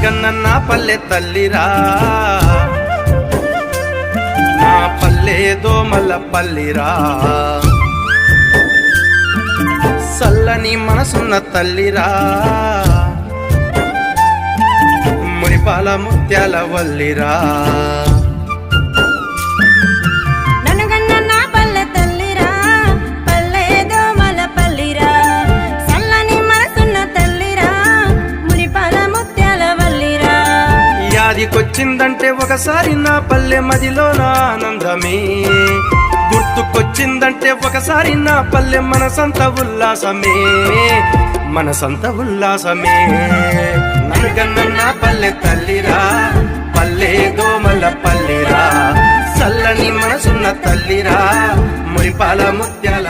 ననగన్న పల్లె తల్లిరా. నా పల్లె దోమల పల్లిరా. చల్లని మనసున్న తల్లిరా. మురిపాల ముత్యాల వల్లిరా. యాదికొచ్చిందంటే ఒకసారి నా పల్లె మదిలో నా ఆనందమే. గుర్తుకొచ్చిందంటే ఒకసారి నా పల్లె మనసంత ఉల్లాసమే. మనసంత ఉల్లాసమే. ననగన్న నా పల్లె తల్లిరా పల్లె దోమల పల్లిరా. చల్లని మనసున్న తల్లిరా మురిపాల ముత్యాల